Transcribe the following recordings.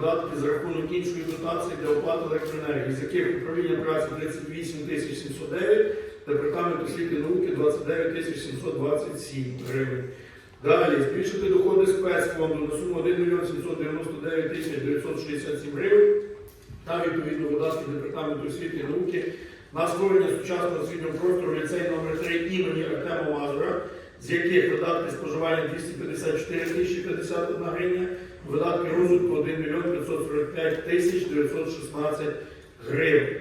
видатки за рахунок іншої дотації для оплати електроенергії, з яких управління праці 38 тисяч 709, департамент освіти науки 29 тисяч 727 гривень. Далі збільшити доходи спецфонду на суму 1 мільйон 799 тисяч 967 гривень та відповідно видатки департаменту освіти науки на створення сучасного освітнього простору ліцей номер 3 імені Артема Мазура, з яких видатки споживання 254 тисячі 51 гривня, видатки розвитку 1 мільйон 545 тисяч 916 гривень.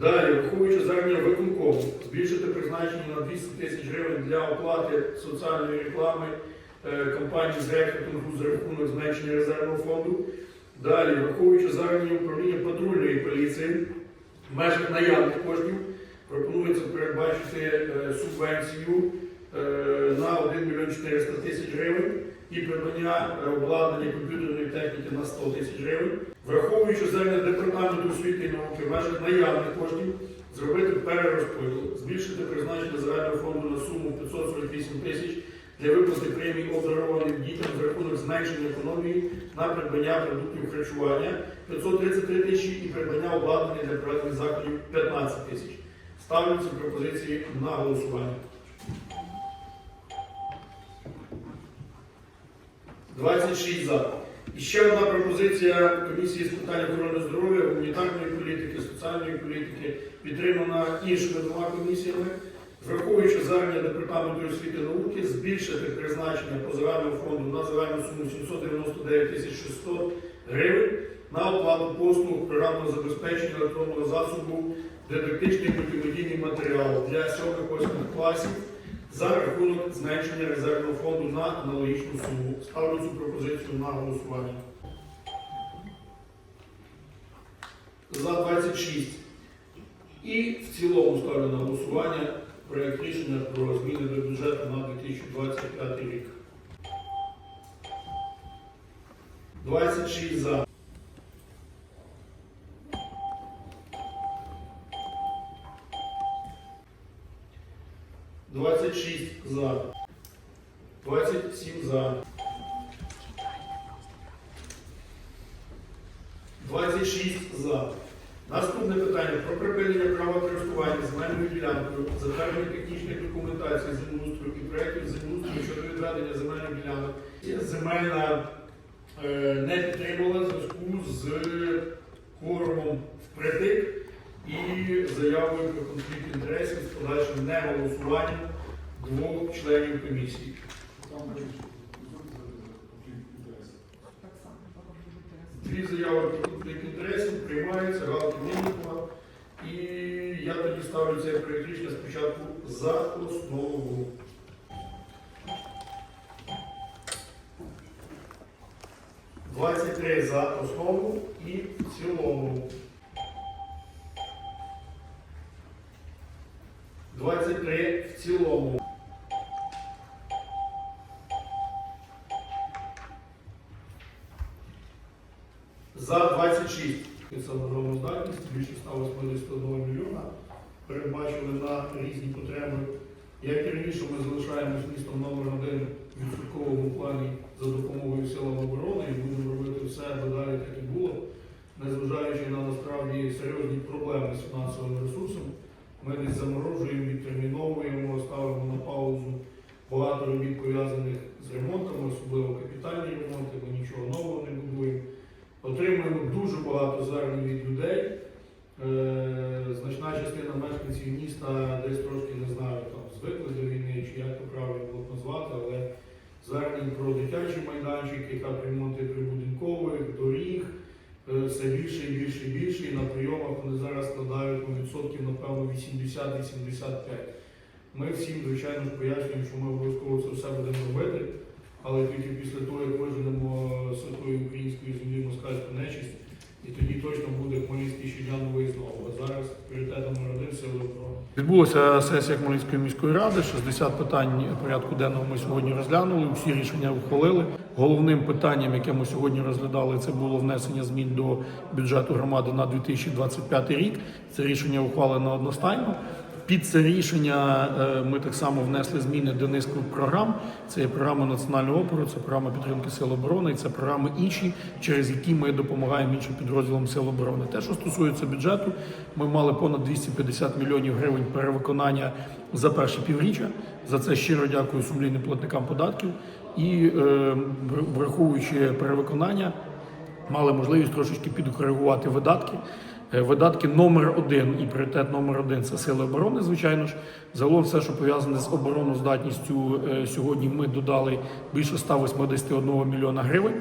Далі, враховуючи звернення виконкому, збільшити призначення на 200 тисяч гривень для оплати соціальної реклами е, компанії з рекрутингу за рахунок зменшення резервного фонду. Далі, враховуючи звернення управління патрульної поліції, в межах наявних коштів пропонується передбачити е, субвенцію е, на 1 мільйон 400 тисяч гривень і придбання обладнання комп'ютерної техніки на 100 тисяч гривень. Враховуючи звернення департаменту освіти і науки в межах наявних коштів, зробити перерозподіл, збільшити призначення загального фонду на суму 548 тисяч для виплати премій обдарованим дітям за рахунок зменшення економії на придбання продуктів харчування 533 тисячі і придбання обладнання для проектних заходів 15 тисяч. Ставлю ці пропозиції на голосування. 26 за. І ще одна пропозиція комісії з питань охорони здоров'я, гуманітарної політики, соціальної політики, підтримана іншими двома комісіями, враховуючи звернення департаменту освіти і науки, збільшити призначення по загальному фонду на загальну суму 799 тисяч 600 гривень на оплату послуг програмного забезпечення електронного засобу дидактичний мультимедійний матеріал для 7-8 класів за рахунок зменшення резервного фонду на аналогічну суму. Ставлю цю пропозицію на голосування. За 26. І в цілому ставлю на голосування проєкт рішення про зміни до бюджету на 2025 рік. 26 за. 27 за. 26 за. Наступне питання про припинення права користування земельною ділянкою, затвердження технічних документацій землеустрою і проєктів землеустрою щодо відведення земельних ділянок. Земельна е, не підтримала зв'язку з кормом впритик і заявою про конфлікт інтересів з подальшим неголосуванням двох членів комісії. Дві заяви про конфлікт інтересів приймаються, галки Мінікова. І я тоді ставлю цей проєкт рішення спочатку за основу. Двадцять три за основу і в цілому. Раніше, ми залишаємось містом номер один в відсотковому плані за допомогою силам оборони і будемо робити все, аби далі як і було, незважаючи на насправді серйозні проблеми з фінансовим ресурсом. Ми десь заморожуємо, відтерміновуємо, ставимо на паузу багато робіт пов'язаних з ремонтами, особливо капітальні ремонти, ми нічого нового не будуємо. Отримуємо дуже багато звернень від людей. Е, значна частина мешканців міста десь трошки не знаю, там звикли до війни чи як то правильно було б назвати, але звернень про дитячі майданчики, капремонти прибудинкових, доріг, е, все більше і більше і більше. І на прийомах вони зараз складають ну, відсотків, напевно, 80-85. Ми всім, звичайно пояснюємо, що ми обов'язково це все будемо робити, але тільки після того, як виженемо святої української землі москальську нечисть, і тоді точно буде Хмельницький щодня новий знову. А зараз пріоритетом номер один оборони. Відбулася сесія Хмельницької міської ради. 60 питань порядку денного ми сьогодні розглянули. Всі рішення ухвалили. Головним питанням, яке ми сьогодні розглядали, це було внесення змін до бюджету громади на 2025 рік. Це рішення ухвалено одностайно. Під це рішення е, ми так само внесли зміни до низки програм. Це є програма національного опору, це програма підтримки сил оборони, і це програми інші, через які ми допомагаємо іншим підрозділам сил оборони. Те, що стосується бюджету, ми мали понад 250 мільйонів гривень перевиконання за перше півріччя. За це щиро дякую сумлінним платникам податків і е, враховуючи перевиконання мали можливість трошечки підкоригувати видатки. Е, Видатки номер один і пріоритет номер один це сили оборони. Звичайно ж, загалом все, що пов'язане з обороноздатністю, е, сьогодні ми додали більше 181 мільйона гривень.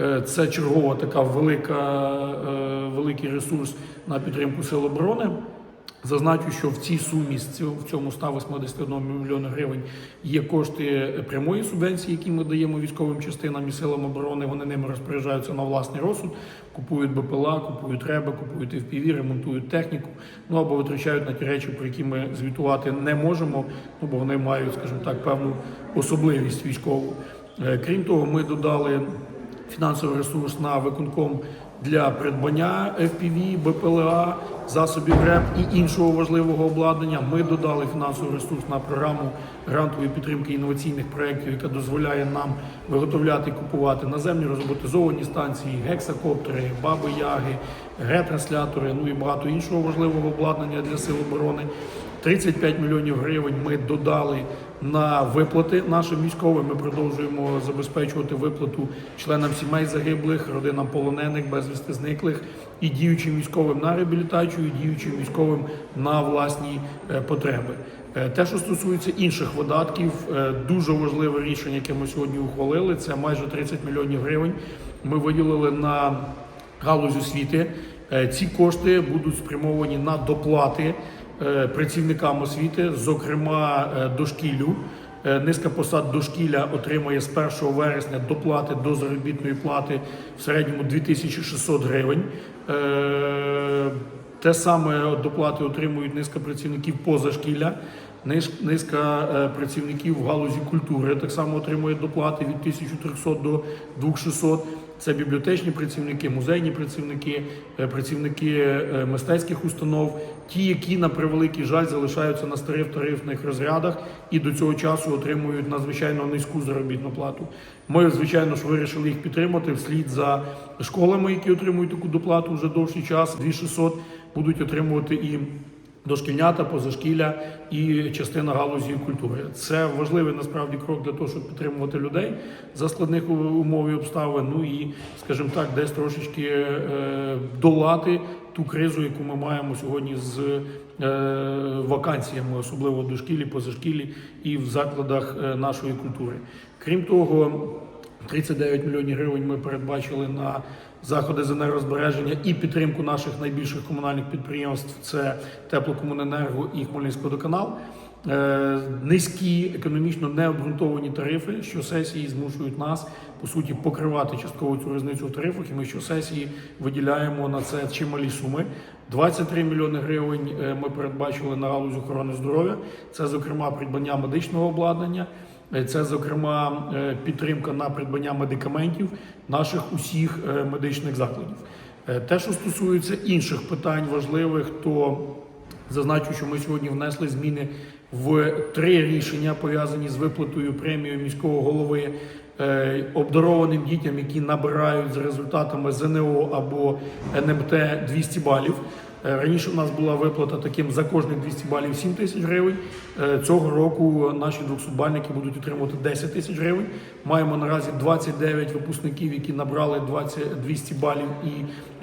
Е, Це чергова така велика, великий ресурс на підтримку сил оборони. Зазначу, що в цій сумі в цьому 181 мільйона гривень є кошти прямої субвенції, які ми даємо військовим частинам і силам оборони. Вони ними розпоряджаються на власний розсуд, купують БПЛА, купують реби, купують FPV, ремонтують техніку. Ну або витрачають на ті речі, про які ми звітувати не можемо, ну бо вони мають, скажімо так, певну особливість військову. Е, Крім того, ми додали фінансовий ресурс на виконком для придбання FPV, БПЛА, засобів РЕП і іншого важливого обладнання. Ми додали фінансовий ресурс на програму грантової підтримки інноваційних проєктів, яка дозволяє нам виготовляти і купувати наземні роботизовані станції, гексакоптери, баби яги, ретранслятори, ну і багато іншого важливого обладнання для сил оборони. 35 мільйонів гривень ми додали на виплати нашим військовим. Ми продовжуємо забезпечувати виплату членам сімей загиблих, родинам полонених, безвісти зниклих і діючим військовим на реабілітацію, і діючим військовим на власні е, потреби. Е, Те, що стосується інших видатків, е, дуже важливе рішення, яке ми сьогодні ухвалили, це майже 30 мільйонів гривень. Ми виділили на галузь освіти. Ці кошти будуть спрямовані на доплати працівникам освіти, зокрема е, дошкіллю. Е, Низка посад дошкілля отримає з 1 вересня доплати до заробітної плати в середньому 2600 гривень. Е, Те саме доплати отримують низка працівників позашкілля. Низка е, працівників в галузі культури так само отримує доплати від 1300 до 2600. Це бібліотечні працівники, музейні працівники, е, працівники е, мистецьких установ, ті, які на превеликий жаль залишаються на старих тарифних розрядах і до цього часу отримують надзвичайно низьку заробітну плату. Ми, звичайно ж, вирішили їх підтримати вслід за школами, які отримують таку доплату вже довший час. 2600 будуть отримувати і дошкільнята, позашкілля і частина галузі культури. Це важливий насправді крок для того, щоб підтримувати людей за складних умов і обставин. Ну і, скажімо так, десь трошечки е, долати ту кризу, яку ми маємо сьогодні з е, вакансіями, особливо в дошкіллі, позашкіллі і в закладах е, нашої культури. Крім того. 39 мільйонів гривень ми передбачили на заходи з енергозбереження і підтримку наших найбільших комунальних підприємств це теплокомуненерго і Хмельницькводоканал. Е, Низькі економічно необґрунтовані тарифи, що сесії змушують нас по суті покривати частково цю різницю в тарифах. І ми щосесії виділяємо на це чималі суми. 23 мільйони гривень е, ми передбачили на галузь охорони здоров'я. Це зокрема придбання медичного обладнання. Е, Це, зокрема, е, підтримка на придбання медикаментів наших усіх е, медичних закладів. Те, що стосується інших питань важливих, то зазначу, що ми сьогодні внесли зміни в три рішення, пов'язані з виплатою премії міського голови обдарованим дітям, які набирають за результатами ЗНО або НМТ 200 балів. Е, Раніше у нас була виплата таким за кожних 200 балів 7 тисяч гривень. Е, Цього року наші 200-бальники будуть отримувати 10 тисяч гривень. Маємо наразі 29 випускників, які набрали 20, 200 балів і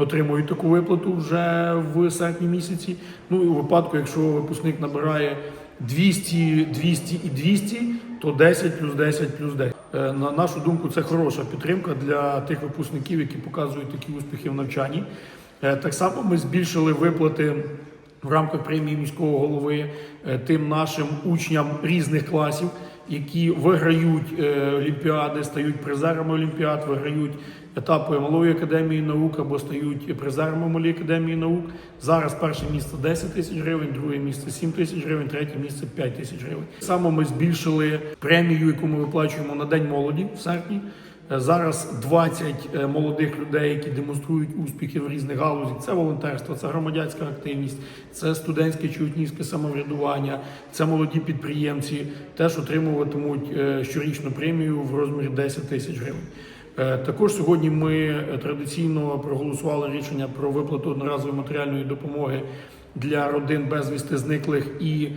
отримують таку виплату вже в серпні місяці. Ну і у випадку, якщо випускник набирає 200, 200 і 200, то 10 плюс 10 плюс 10. Е, На нашу думку, це хороша підтримка для тих випускників, які показують такі успіхи в навчанні. Е, Так само ми збільшили виплати в рамках премії міського голови е, тим нашим учням різних класів, які виграють е, олімпіади, стають призерами олімпіад, виграють етапи малої академії наук або стають призерами малої академії наук. Зараз перше місце 10 тисяч гривень, друге місце 7 тисяч гривень, третє місце 5 тисяч гривень. Так Само ми збільшили премію, яку ми виплачуємо на День молоді в серпні. Е, Зараз 20 е, молодих людей, які демонструють успіхи в різних галузях. Це волонтерство, це громадянська активність, це студентське чи учнівське самоврядування, це молоді підприємці, теж отримуватимуть е, щорічну премію в розмірі 10 тисяч гривень. Також сьогодні ми традиційно проголосували рішення про виплату одноразової матеріальної допомоги для родин безвісти зниклих і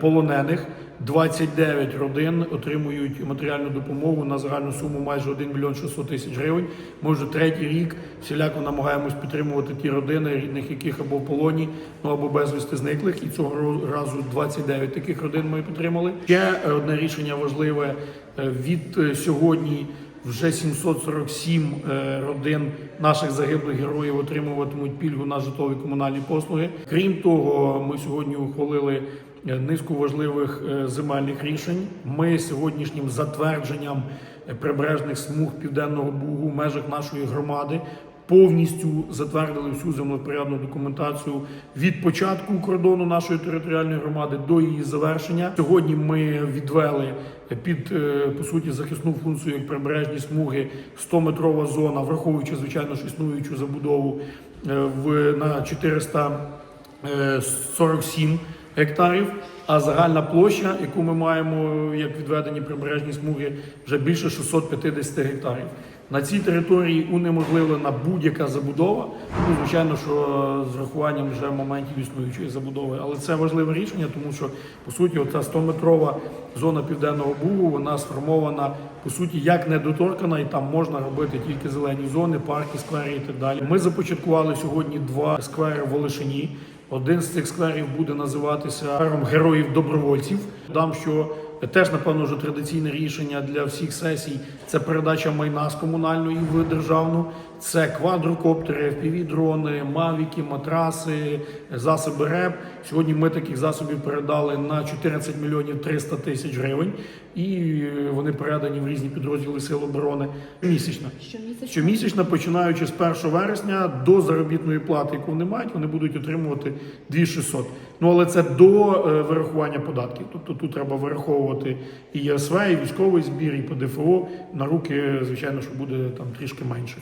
полонених. 29 родин отримують матеріальну допомогу на загальну суму майже 1 мільйон 600 тисяч гривень. Ми вже третій рік всіляко намагаємось підтримувати ті родини, рідних яких або в полоні, ну або безвісти зниклих. І цього разу 29 таких родин ми підтримали. Ще одне рішення важливе е, від е, сьогодні. Вже 747 е, родин наших загиблих героїв отримуватимуть пільгу на житлові комунальні послуги. Крім того, ми сьогодні ухвалили низку важливих е, земельних рішень. Ми сьогоднішнім затвердженням е, прибережних смуг південного бугу в межах нашої громади повністю затвердили всю землепорядну документацію від початку кордону нашої територіальної громади до її завершення. Сьогодні ми відвели під е, по суті захисну функцію як прибережні смуги 100-метрова зона, враховуючи звичайно ж існуючу забудову е, в на 447 гектарів. А загальна площа, яку ми маємо як відведені прибережні смуги, вже більше 650 гектарів. На цій території унеможливлена будь-яка забудова. Ну, звичайно, що з врахуванням вже моментів існуючої забудови. Але це важливе рішення, тому що по суті, оця 100-метрова зона південного бугу вона сформована по суті як недоторкана, і там можна робити тільки зелені зони, парки, сквери і так далі. Ми започаткували сьогодні два сквери в Олешині. Один з цих скверів буде називатися сквером героїв добровольців. Дам, що теж напевно вже традиційне рішення для всіх сесій. Це передача майна з комунальної в державну. Це квадрокоптери, FPV-дрони, мавіки, матраси, засоби РЕП. Сьогодні ми таких засобів передали на 14 мільйонів 300 тисяч гривень, і вони передані в різні підрозділи Сил оборони місячно. Щомісячно? Щомісячно, починаючи з 1 вересня до заробітної плати, яку вони мають, вони будуть отримувати 2600. Ну але це до е, вирахування податків. Тобто тут треба вираховувати і ЄСВ, і військовий збір, і ПДФО. На руки, звичайно, що буде там трішки менше.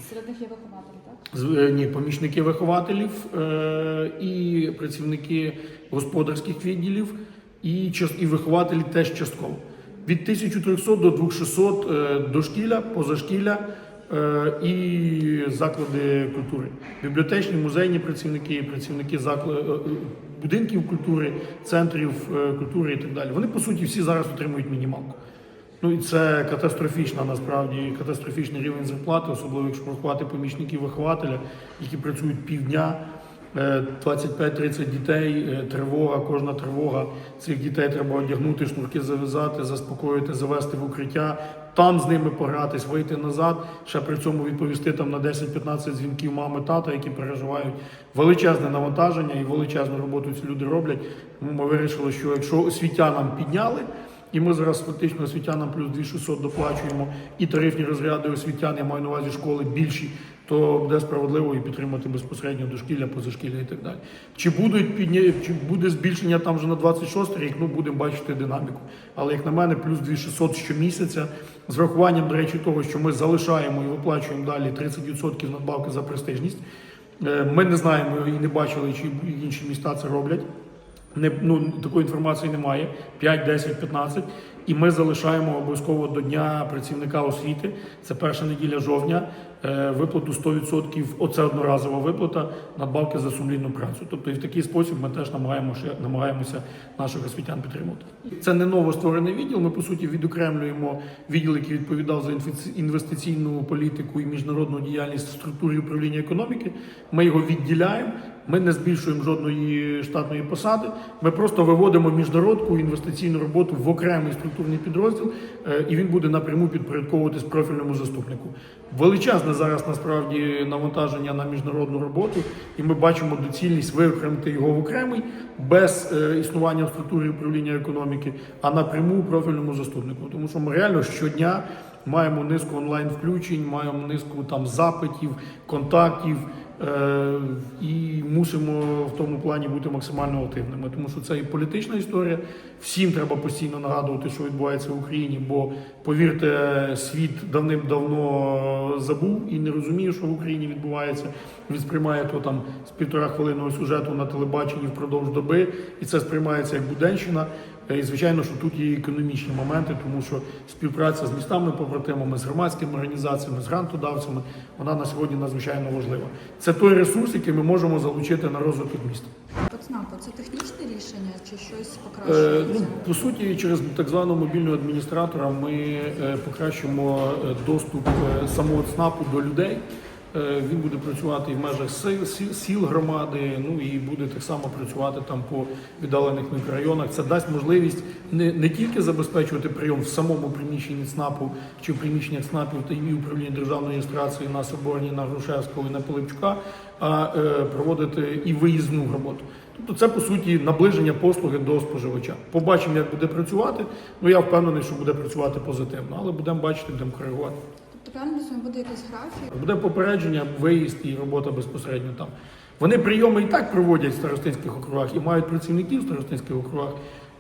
Вихователі, так? З- е, Ні, помічники вихователів е, і працівники господарських відділів, і, і вихователі теж частково. Від 1300 до 2600 е, дошкілля, позашкілля е, і заклади культури. Бібліотечні, музейні працівники, працівники закла- е, будинків культури, центрів культури і так далі. Вони по суті всі зараз отримують мінімалку. Ну і це катастрофічна насправді катастрофічний рівень зарплати, особливо якщо врахувати помічників вихователя, які працюють півдня, е, 25-30 дітей, е, тривога, кожна тривога. Цих дітей треба одягнути, шнурки зав'язати, заспокоїти, завести в укриття, там з ними погратись, вийти назад, ще при цьому відповісти там на 10-15 дзвінків мами, тата, які переживають величезне навантаження і величезну роботу ці люди роблять. Тому ми вирішили, що якщо освітянам підняли. І ми зараз фактично освітянам плюс 2600 доплачуємо і тарифні розряди освітян, я маю на увазі школи більші, то буде справедливо і підтримати безпосередньо дошкілля, позашкілля і так далі. Чи будуть підня... чи буде збільшення там вже на 26 рік? Ну будемо бачити динаміку. Але як на мене, плюс 2600 щомісяця з врахуванням, до речі, того, що ми залишаємо і виплачуємо далі 30% надбавки за престижність. Е, Ми не знаємо і не бачили, чи інші міста це роблять. Не, ну, такої інформації немає. 5, 10, 15. І ми залишаємо обов'язково до дня працівника освіти. Це перша неділя жовтня. е, Виплату 100%, оце одноразова виплата надбавки за сумлінну працю. Тобто і в такий спосіб ми теж намагаємося, намагаємося наших освітян підтримувати. Це не новостворений відділ. Ми по суті відокремлюємо відділ, який відповідав за інвестиційну політику і міжнародну діяльність в структурі управління економіки. Ми його відділяємо. Ми не збільшуємо жодної штатної посади. Ми просто виводимо міжнародку інвестиційну роботу в окремий структурний підрозділ, е, і він буде напряму підпорядковуватись профільному заступнику. Величезне зараз насправді навантаження на міжнародну роботу, і ми бачимо доцільність виокремити його в окремий без е, існування в структурі управління економіки, а напряму профільному заступнику. Тому що ми реально щодня маємо низку онлайн включень, маємо низку там запитів, контактів і мусимо в тому плані бути максимально активними, тому що це і політична історія. Всім треба постійно нагадувати, що відбувається в Україні, бо повірте, світ давним-давно забув і не розуміє, що в Україні відбувається. Він сприймає то там з півтора хвилинного сюжету на телебаченні впродовж доби, і це сприймається як буденщина. Е, І звичайно, що тут є економічні моменти, тому що співпраця з містами побратимами, з громадськими організаціями, з грантодавцями, вона на сьогодні надзвичайно важлива. Це той ресурс, який ми можемо залучити на розвиток міста. ЦНАПу це технічне рішення чи щось Е, ну, по суті, через так званого мобільного адміністратора ми е, покращимо е, доступ самого ЦНАПу до людей. Е, Він буде працювати і в межах сил, сіл, сіл громади, ну і буде так само працювати там по віддалених мікрорайонах. Це дасть можливість не, не тільки забезпечувати прийом в самому приміщенні ЦНАПу чи в приміщеннях ЦНАПів та і управління державної реєстрації на Соборній, на Грушевського і на Пилипчука, а е, проводити і виїзну роботу. Тобто це по суті наближення послуги до споживача. Побачимо, як буде працювати. Ну я впевнений, що буде працювати позитивно, але будемо бачити, будемо коригувати. Тобто правильно розумію, буде якийсь графік? Буде попередження, виїзд і робота безпосередньо там. Вони прийоми і так проводять в старостинських округах і мають працівників в старостинських округах.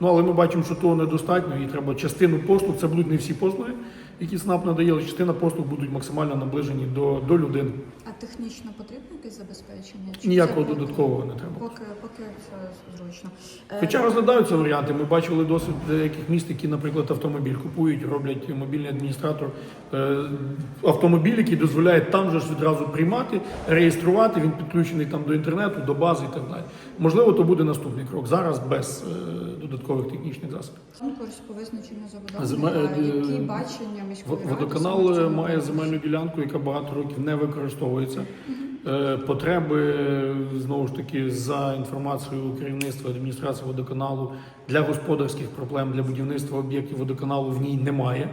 Ну але ми бачимо, що того недостатньо, і треба частину послуг. Це будуть не всі послуги, які СНАП надає, але частина послуг будуть максимально наближені до, до людини. А технічно потрібно якесь забезпечення? Чи Ніякого це додаткового не треба. Поки, поки це зручно. Е, Хоча розглядаються варіанти, ми бачили досвід деяких міст, які, наприклад, автомобіль купують, роблять мобільний адміністратор е, автомобіль, який дозволяє там же ж відразу приймати, реєструвати. Він підключений там до інтернету, до бази і так далі. Можливо, то буде наступний крок. Зараз без е, додаткових технічних засобів. Конкурс по визначенню забудови, які бачення міської ради? Водоканал е, має земельну ділянку, яка багато років не використовується. Е, Потреби знову ж таки за інформацією керівництва адміністрації водоканалу для господарських проблем для будівництва об'єктів водоканалу в ній немає.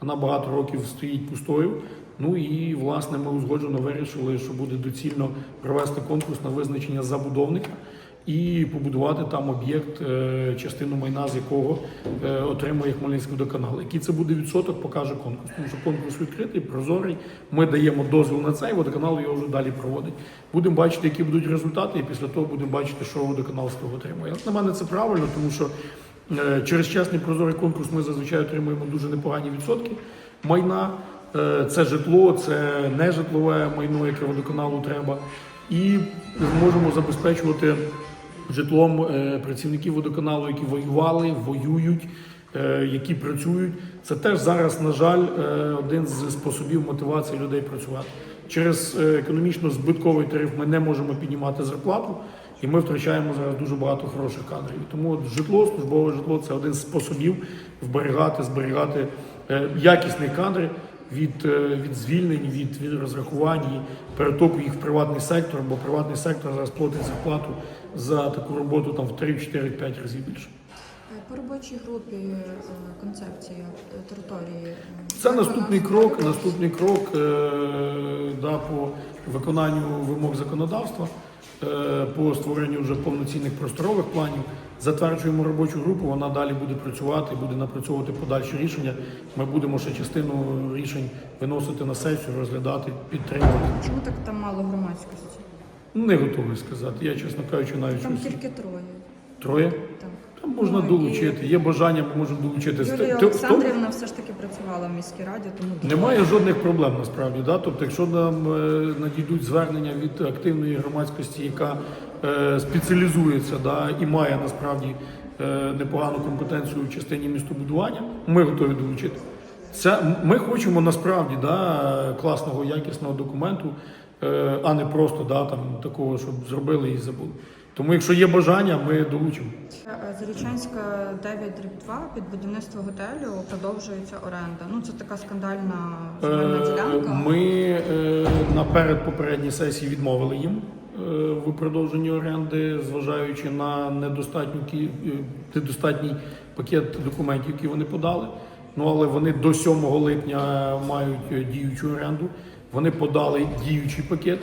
Вона багато років стоїть пустою. Ну і власне ми узгоджено вирішили, що буде доцільно провести конкурс на визначення забудовника і побудувати там об'єкт, е, частину майна з якого е, отримує Хмельницький водоканал. Який це буде відсоток, покаже конкурс. Тому що конкурс відкритий, прозорий. Ми даємо дозвіл на це, і водоканал його вже далі проводить. Будемо бачити, які будуть результати, і після того будемо бачити, що водоканал з того отримує. От на мене це правильно, тому що е, через чесний прозорий конкурс ми зазвичай отримуємо дуже непогані відсотки майна. Це житло, це не житлове майно, яке водоканалу треба. І зможемо забезпечувати житлом е, працівників водоканалу, які воювали, воюють, е, які працюють. Це теж зараз, на жаль, е, один з способів мотивації людей працювати. Через економічно збитковий тариф ми не можемо піднімати зарплату, і ми втрачаємо зараз дуже багато хороших кадрів. Тому от житло, службове житло це один з способів вберігати, зберігати якісні кадри від, е, від звільнень, від, від розрахувань і перетоку їх в приватний сектор, бо приватний сектор зараз платить зарплату за таку роботу там в 3, 4, 5 разів більше. Е, По робочій групі е, концепція території. Це наступний крок, наступний крок да, по виконанню вимог законодавства, по створенню вже повноцінних просторових планів. Затверджуємо робочу групу, вона далі буде працювати, буде напрацьовувати подальші рішення. Ми будемо ще частину рішень виносити на сесію, розглядати, підтримувати. Чому так там мало громадськості? Не готовий сказати. Я, чесно кажучи, навіть Там щось. тільки троє. Троє. Так. Там можна Ну, і- долучити. Є бажання, ми можемо долучити. Юлія Олександрівна все ж таки працювала в міській раді, тому Немає жодних проблем насправді. Да? Тобто, якщо нам е, надійдуть звернення від активної громадськості, яка спеціалізується да, і має насправді е, непогану компетенцію в частині містобудування, ми готові долучити. Це ми хочемо насправді да, класного, якісного документу, е, а не просто да, там, такого, щоб зробили і забули. Тому, якщо є бажання, ми долучимо. Е, Зарічанська 9 дріб 2 під будівництво готелю продовжується оренда. Ну це така скандальна земельна Е, ділянка. Ми е, наперед попередній сесії відмовили їм е, в продовженні оренди, зважаючи на е, недостатній пакет документів, які вони подали. Ну але вони до 7 липня мають е, діючу оренду. Вони подали діючий пакет.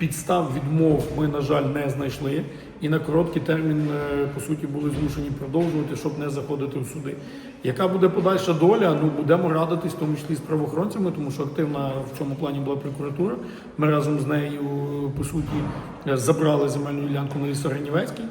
Підстав відмов ми, на жаль, не знайшли, і на короткий термін, е, по суті, були змушені продовжувати, щоб не заходити в суди. Яка буде подальша доля? Ну будемо радитись, в тому числі з правоохоронцями, тому що активна в цьому плані була прокуратура. Ми разом з нею по суті е, забрали земельну ділянку на Лісогранівецький.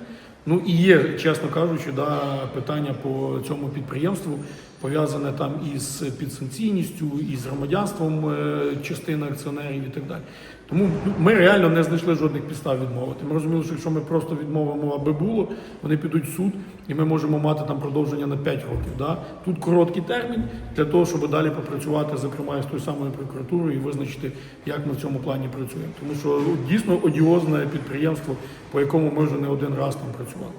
Ну і є, чесно кажучи, да, питання по цьому підприємству пов'язане там із підсанкційністю, із громадянством е, частини акціонерів і так далі. Тому ми реально не знайшли жодних підстав відмовити. Ми розуміли, що якщо ми просто відмовимо, аби було, вони підуть в суд, і ми можемо мати там продовження на 5 років. Да? Тут короткий термін для того, щоб далі попрацювати, зокрема, з тою самою прокуратурою і визначити, як ми в цьому плані працюємо. Тому що дійсно одіозне підприємство, по якому ми вже не один раз там працювали.